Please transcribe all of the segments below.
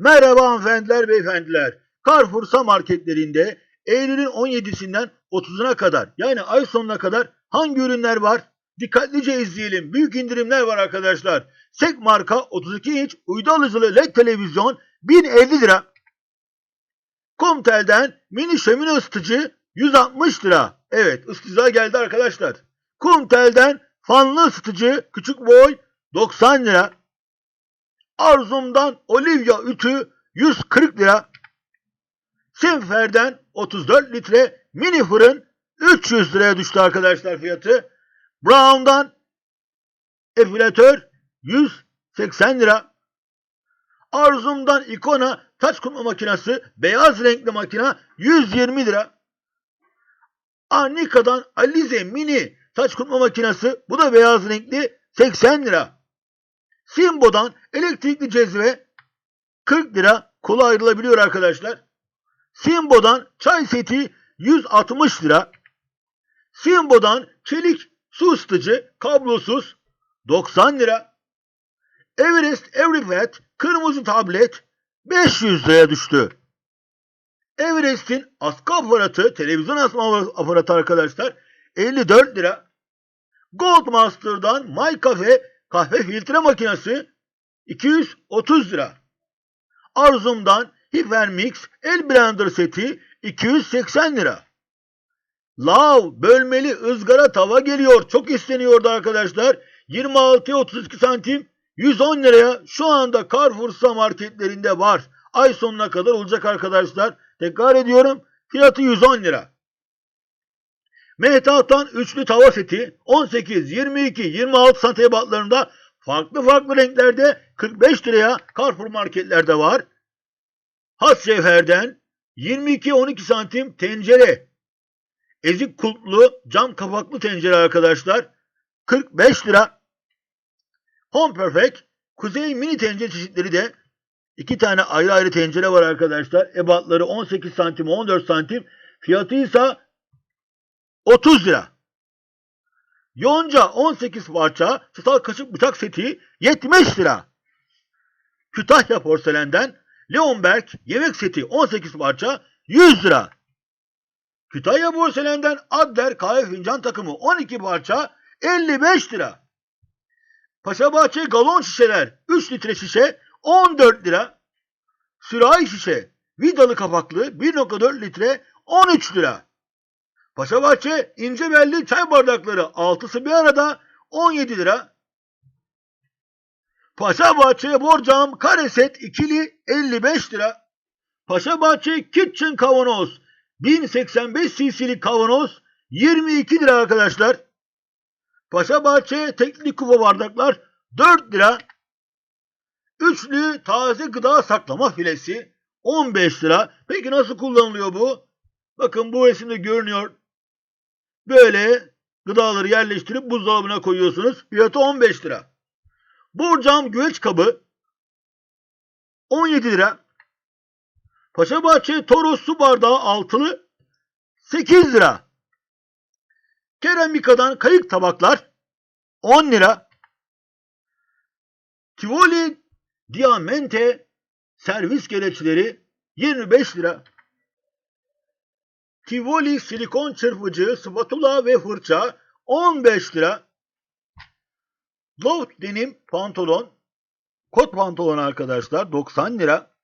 Merhaba hanımefendiler, beyefendiler. Carrefour marketlerinde Eylül'ün 17'sinden 30'una kadar yani ay sonuna kadar hangi ürünler var? Dikkatlice izleyelim. Büyük indirimler var arkadaşlar. Sek marka 32 inç uydu alıcılı LED televizyon 1050 lira. Comtel'den mini şömine ısıtıcı 160 lira. Evet ısıtıcılar geldi arkadaşlar. Comtel'den fanlı ısıtıcı küçük boy 90 lira. Arzum'dan Olivia ütü 140 lira. Simfer'den 34 litre mini fırın 300 liraya düştü arkadaşlar fiyatı. Brown'dan epilatör 180 lira. Arzum'dan Ikona taç kurma makinesi beyaz renkli makine 120 lira. Arnika'dan Alize mini taç kurma makinesi bu da beyaz renkli 80 lira. Simbo'dan elektrikli cezve 40 lira kola ayrılabiliyor arkadaşlar. Simbo'dan çay seti 160 lira. Simbo'dan çelik su ısıtıcı kablosuz 90 lira. Everest Everypad kırmızı tablet 500 liraya düştü. Everest'in askı aparatı, televizyon asma aparatı arkadaşlar 54 lira. Goldmaster'dan My Cafe kahve filtre makinesi 230 lira. Arzum'dan Hypermix el blender seti 280 lira. Lav bölmeli ızgara tava geliyor. Çok isteniyordu arkadaşlar. 26'ya 32 santim 110 liraya şu anda Carrefour marketlerinde var. Ay sonuna kadar olacak arkadaşlar. Tekrar ediyorum. Fiyatı 110 lira. Mehtap'tan üçlü tava seti 18, 22, 26 santim ebatlarında farklı farklı renklerde 45 liraya Carrefour marketlerde var. Has cevherden 22-12 santim tencere. Ezik kulplu cam kapaklı tencere arkadaşlar. 45 lira. Home Perfect kuzey mini tencere çeşitleri de iki tane ayrı ayrı tencere var arkadaşlar. Ebatları 18 santim 14 santim. Fiyatı ise 30 lira. Yonca 18 parça çatal kaşık bıçak seti 70 lira. Kütahya porselenden Leonberg yemek seti 18 parça 100 lira. Kütahya porselenden Adler kahve fincan takımı 12 parça 55 lira. Paşabahçe galon şişeler 3 litre şişe 14 lira. Sürahi şişe vidalı kapaklı 1.4 litre 13 lira. Paşabahçe ince belli çay bardakları altısı bir arada 17 lira. Paşabahçe borcam kare set ikili 55 lira. Paşabahçe kitchen kavanoz 1085 cc'lik kavanoz 22 lira arkadaşlar. Paşabahçe tekli kupa bardaklar 4 lira. Üçlü taze gıda saklama filesi 15 lira. Peki nasıl kullanılıyor bu? Bakın bu resimde görünüyor. Böyle gıdaları yerleştirip buzdolabına koyuyorsunuz. Fiyatı 15 lira. Borcam güveç kabı 17 lira. Paşabahçe Toros su bardağı altılı 8 lira. Keramikadan kayık tabaklar 10 lira. Tivoli Diamante servis gereçleri 25 lira. Tivoli silikon çırpıcı, spatula ve fırça 15 lira. Loft denim pantolon, kot pantolon arkadaşlar 90 lira.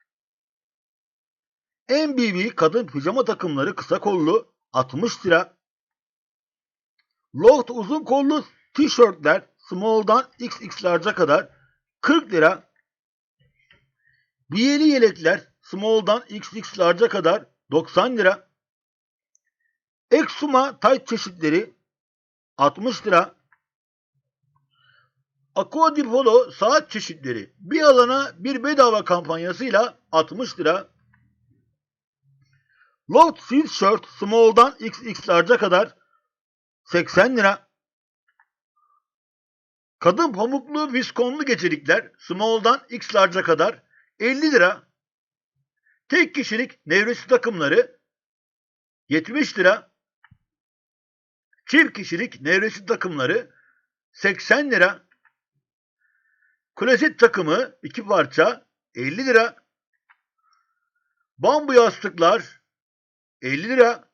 MBB kadın pijama takımları kısa kollu 60 lira. Loft uzun kollu tişörtler small'dan XX large'a kadar 40 lira. Biyeli yelekler small'dan XX large'a kadar 90 lira. Exuma tayt çeşitleri 60 lira. Aqua di Polo saat çeşitleri bir alana bir bedava kampanyasıyla 60 lira. Loft Sweatshirt Small'dan XX large'a kadar 80 lira. Kadın pamuklu viskonlu gecelikler Small'dan X large'a kadar 50 lira. Tek kişilik nevresi takımları 70 lira. Çift kişilik nevresi takımları 80 lira. Klozet takımı iki parça 50 lira. Bambu yastıklar 50 lira.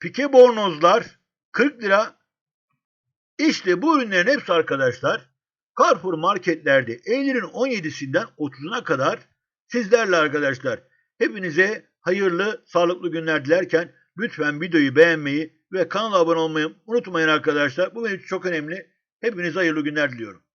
Pike bornozlar 40 lira. İşte bu ürünlerin hepsi arkadaşlar Carrefour marketlerde Eylül'ün 17'sinden 30'una kadar sizlerle arkadaşlar. Hepinize hayırlı, sağlıklı günler dilerken lütfen videoyu beğenmeyi ve kanala abone olmayı unutmayın arkadaşlar. Bu benim için çok önemli. Hepinize hayırlı günler diliyorum.